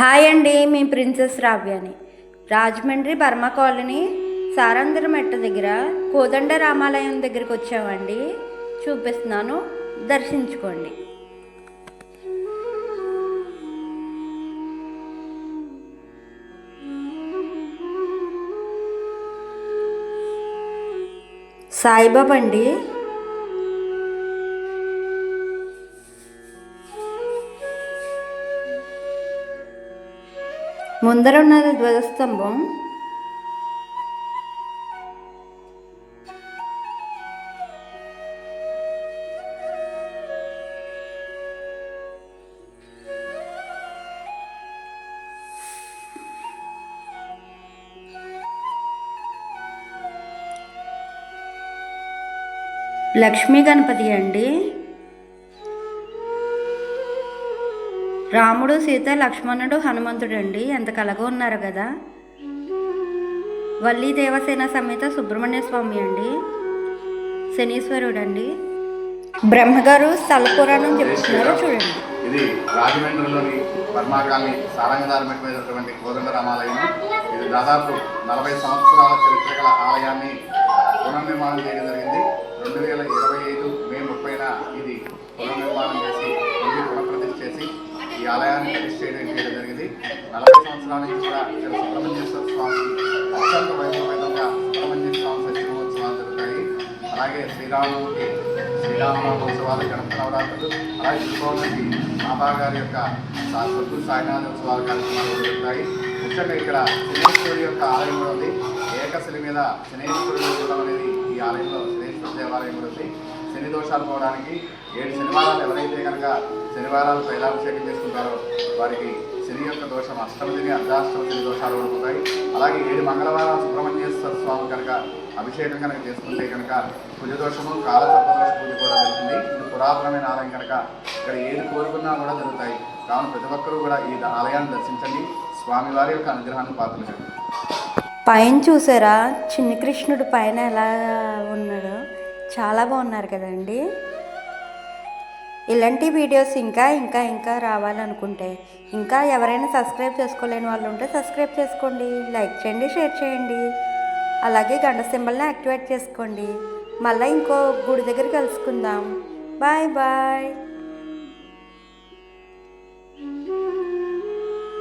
Hi అండి మీ princess రావ్యాని. రాజమండ్రి బర్మ కాలనీ సారంధ్ర మెట్ట దగ్గర? కోదండ రామాలయం దగ్గరికి వచ్చామండి. చూపిస్తున్నాను దర్శించుకోండి. సాయిబాబా అండి ముందర ఉన్నది ధ్వజస్తంభం. లక్ష్మీ గణపతి అండి. రాముడు సీత లక్ష్మణుడు హనుమంతుడు అండి. ఎంత కలగా ఉన్నారు కదా. వల్లి దేవసేన సమేత సుబ్రహ్మణ్య స్వామి అండి. శనీశ్వరుడు అండి బ్రహ్మగారు స్థలపురాణం చెప్తున్నారు చూడండి. ఇది రాజమండ్రిలోని బర్మాకాలని సారంగదారి మెట్టు మీద ఉన్నటువంటి కోదండ ఇది దాదాపు నలభై సంవత్సరాల చరిత్ర గల ఆలయాన్ని పునర్నిర్మాణం చేయడం జరిగింది. రెండు వేల ఇరవై ఐదు మే ముప్పైన ఇది పునర్నిర్మాణం చేసి ఆలయాన్ని ప్రతిష్ఠ చేయడం చేయడం జరిగింది. నలభై సంవత్సరాల నుంచి కూడా ఇక్కడ సుబ్రహ్మణ్యేశ్వర స్వామి అత్యంత వైభవంగా సుబ్రహ్మణ్య స్వామి సత్యమహోత్సవాలు జరుగుతాయి. అలాగే శ్రీరాముడికి శ్రీరామనవమి ఉత్సవాలు గణపతి నవరాత్రులు అలాగే దీపావళికి మాతాగారి యొక్క సా- సాయినాథ ఉత్సవాలు కార్యక్రమాలు జరుగుతాయి. ముఖ్యంగా ఇక్కడ శనేశ్వరుడి యొక్క ఆలయం కూడా ఉంది. ఏకశిలి మీద శనేశ్వరుడు ఉండడం అనేది ఈ ఆలయంలో శనేశ్వర దేవాలయం కూడా ఉంది. శని దోషాలు పోవడానికి ఏడు శనివారాలు ఎవరైతే కనుక శనివారాలు తైలాభిషేకం చేసుకుంటారో వారికి శని యొక్క దోషం అష్టమ అర్ధాష్టమ శని దోషాలు ఓడిపోతాయి అలాగే ఏడు మంగళవారం సుబ్రహ్మణ్యేశ్వర స్వామి కనుక అభిషేకం కనుక చేసుకుంటే కనుక కుజదోషము దోషము పూజ కూడా జరుగుతుంది. ఇది పురాతనమైన ఆలయం కనుక ఇక్కడ ఏది కోరుకున్నా కూడా జరుగుతాయి. కావున ప్రతి ఒక్కరూ కూడా ఈ ఆలయాన్ని దర్శించండి. స్వామివారి యొక్క అనుగ్రహాన్ని పాత్రలు పైన చూసారా? చిన్న కృష్ణుడు పైన ఎలా ఉన్నాడో? చాలా బాగున్నారు కదండి. ఇలాంటి వీడియోస్ ఇంకా ఇంకా ఇంకా రావాలనుకుంటే ఇంకా ఎవరైనా సబ్స్క్రైబ్ చేసుకోలేని వాళ్ళు ఉంటే సబ్స్క్రైబ్ చేసుకోండి లైక్ చేయండి షేర్ చేయండి. అలాగే గంట సింబల్ని యాక్టివేట్ చేసుకోండి. మళ్ళీ ఇంకో గుడి దగ్గర కలుసుకుందాం. Bye bye.